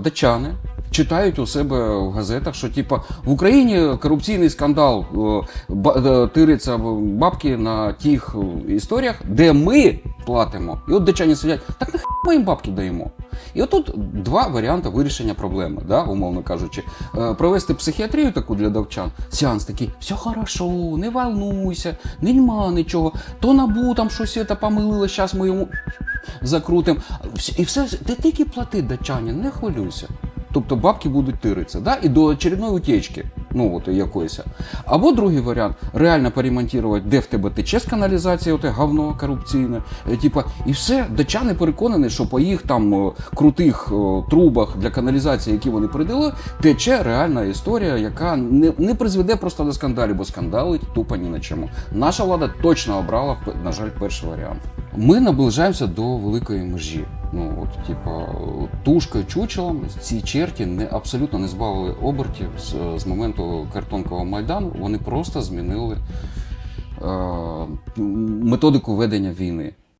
датчани читають у себе в газетах, що типа в Україні корупційний скандал е, е, тириться бабки на тих е, історіях, де ми платимо. І от датчані сидять, так нахай ми їм бабки даємо. І отут два варіанти вирішення проблеми, да, умовно кажучи. Провести психіатрію таку для давчан, сеанс такий, все хорошо, не волнуйся, нема нічого. То набу там щось помилило, зараз ми йому закрутимо. І все, ти тільки плати датчані, не хвилюйся. Тобто бабки будуть тиритися, да? і до очередної утечки, ну от якоїсь. Або другий варіант реально поремонтувати, де в тебе тече з каналізації, оте говно корупційне. Е, Типа, і все, датчани переконані, що по їх там е, крутих е, трубах для каналізації, які вони придали, тече реальна історія, яка не, не призведе просто до скандалів, бо скандали тупо ні на чому. Наша влада точно обрала, на жаль, перший варіант. Ми наближаємося до великої межі. Ну от, типа, тушкою чучелом ці черті не абсолютно не збавили обертів з, з моменту картонкового майдану. Вони просто змінили е, методику ведення війни.